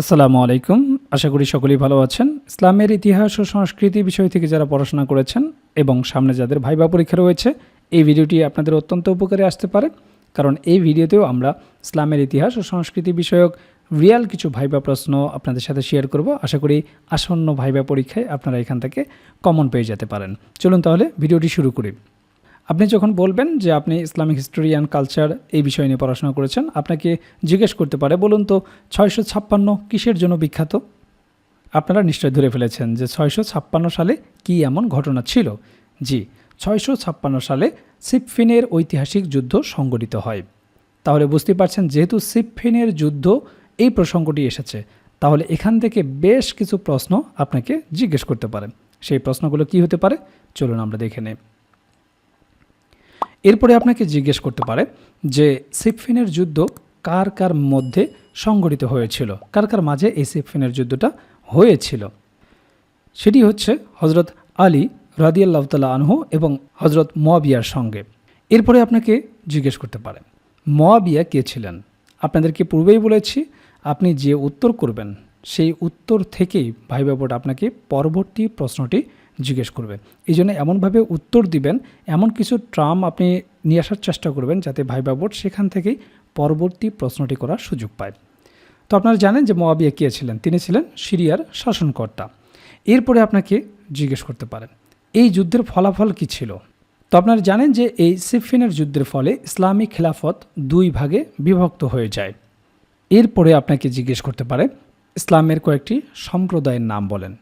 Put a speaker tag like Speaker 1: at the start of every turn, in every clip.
Speaker 1: আসসালামু আলাইকুম। আশা করি সকলেই ভালো আছেন। ইসলামের ইতিহাস ও সংস্কৃতি বিষয় থেকে যারা পড়াশোনা করেছেন এবং সামনে যাদের ভাইবা পরীক্ষা রয়েছে, এই ভিডিওটি আপনাদের অত্যন্ত উপকারে আসতে পারে। কারণ এই ভিডিওতেও আমরা ইসলামের ইতিহাস ও সংস্কৃতি বিষয়ক রিয়াল কিছু ভাইবা প্রশ্ন আপনাদের সাথে শেয়ার করব। আশা করি আসন্ন ভাইবা পরীক্ষায় আপনারা এখান থেকে কমন পেয়ে যেতে পারেন। চলুন তাহলে ভিডিওটি শুরু করি। আপনি যখন বলবেন যে আপনি ইসলামিক হিস্টোরি অ্যান্ড কালচার এই বিষয় নিয়ে পড়াশোনা করেছেন, আপনাকে জিজ্ঞেস করতে পারে, বলুন তো, ছয়শো ছাপ্পান্ন কিসের জন্য বিখ্যাত? আপনারা নিশ্চয় ধরে ফেলেছেন যে ছয়শো ছাপ্পান্ন সালে কি এমন ঘটনা ছিল। জি, ছয়শো ছাপ্পান্ন সালে সিপফিনের ঐতিহাসিক যুদ্ধ সংগঠিত হয়। তাহলে বুঝতে পারছেন, যেহেতু সিপফিনের যুদ্ধ এই প্রসঙ্গটি এসেছে, তাহলে এখান থেকে বেশ কিছু প্রশ্ন আপনাকে জিজ্ঞেস করতে পারে। সেই প্রশ্নগুলো কি হতে পারে? চলুন আমরা দেখে নেই। এরপরে আপনাকে জিজ্ঞেস করতে পারে যে সিপফিনের যুদ্ধ কার কার মধ্যে সংগঠিত হয়েছিল? কার কার মাঝে এই সিপফিনের যুদ্ধটা হয়েছিল? সেটি হচ্ছে হজরত আলী রাদিয়াল্লাহ তালা আনহু এবং হজরত মোয়াবিয়ার সঙ্গে। এরপরে আপনাকে জিজ্ঞেস করতে পারে, মোয়াবিয়া কে ছিলেন? আপনাদেরকে পূর্বেই বলেছি, আপনি যে উত্তর করবেন, সেই উত্তর থেকেই ভাইবা আপনাকে পরবর্তী প্রশ্নটি জিজ্ঞেস করবে। এই জন্য এমনভাবে উত্তর দিবেন, এমন কিছু ট্রাম আপনি নিয়ে আসার চেষ্টা করবেন যাতে ভাইবা বোর্ড সেখান থেকেই পরবর্তী প্রশ্নটি করার সুযোগ পায়। তো আপনারা জানেন যে মোয়াবিয়া কে ছিলেন? তিনি ছিলেন সিরিয়ার শাসনকর্তা। এরপরে আপনাকে জিজ্ঞেস করতে পারেন, এই যুদ্ধের ফলাফল কি ছিল? তো আপনারা জানেন যে এই সিফিনের যুদ্ধের ফলে ইসলামী খেলাফত দুই ভাগে বিভক্ত হয়ে যায়। এরপরে আপনাকে জিজ্ঞেস করতে পারে, ইসলামের কয়েকটি সম্প্রদায়ের নাম বলেন।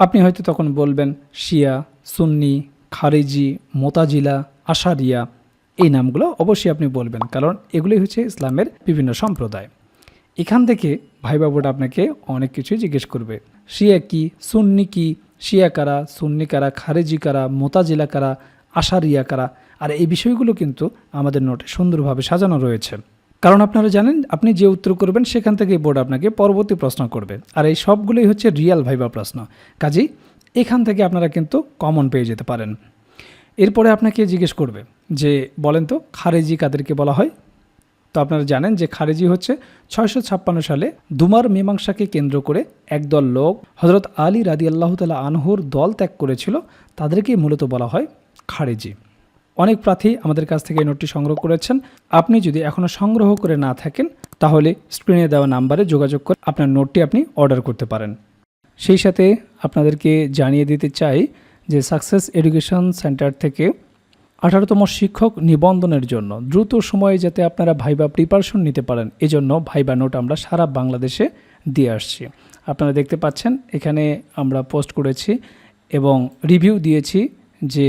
Speaker 1: আপনি হয়তো তখন বলবেন, শিয়া, সুন্নি, খারিজি, মোতাজিলা, আশারিয়া, এই নামগুলো অবশ্যই আপনি বলবেন, কারণ এগুলোই হচ্ছে ইসলামের বিভিন্ন সম্প্রদায়। এখান থেকে ভাই বাবুটা আপনাকে অনেক কিছুই জিজ্ঞেস করবে। শিয়া কি, সুন্নি কি, শিয়া কারা, সুন্নি কারা, খারেজি কারা, মোতাজিলা কারা, আশারিয়া কারা? আর এই বিষয়গুলো কিন্তু আমাদের নোটে সুন্দরভাবে সাজানো রয়েছে। কারণ আপনারা জানেন, আপনি যে উত্তর করবেন, সেখান থেকে বোর্ড আপনাকে পরবর্তী প্রশ্ন করবে। আর এই সবগুলোই হচ্ছে রিয়াল ভাইবা প্রশ্ন। কাজেই এখান থেকে আপনারা কিন্তু কমন পেয়ে যেতে পারেন। এরপরে আপনাকে জিজ্ঞেস করবে যে, বলেন তো, খারেজি কাদেরকে বলা হয়? তো আপনারা জানেন যে খারেজি হচ্ছে ছয়শো ছাপ্পান্ন সালে দুমার মীমাংসাকে কেন্দ্র করে একদল লোক হজরত আলী রাদি আল্লাহ তালা আনহুর দল ত্যাগ করেছিল। তাদেরকে মূলত বলা হয় খারেজি। অনেক প্রার্থী আমাদের কাছ থেকে এই নোটটি সংগ্রহ করেছেন। আপনি যদি এখনও সংগ্রহ করে না থাকেন, তাহলে স্ক্রিনে দেওয়া নাম্বারে যোগাযোগ করে আপনার নোটটি আপনি অর্ডার করতে পারেন। সেই সাথে আপনাদেরকে জানিয়ে দিতে চাই যে সাকসেস এডুকেশন সেন্টার থেকে আঠারোতম শিক্ষক নিবন্ধনের জন্য দ্রুত সময়ে যাতে আপনারা ভাইবা প্রিপারেশন নিতে পারেন, এজন্য ভাইবা নোট আমরা সারা বাংলাদেশে দিয়ে আসছি। আপনারা দেখতে পাচ্ছেন, এখানে আমরা পোস্ট করেছি এবং রিভিউ দিয়েছি যে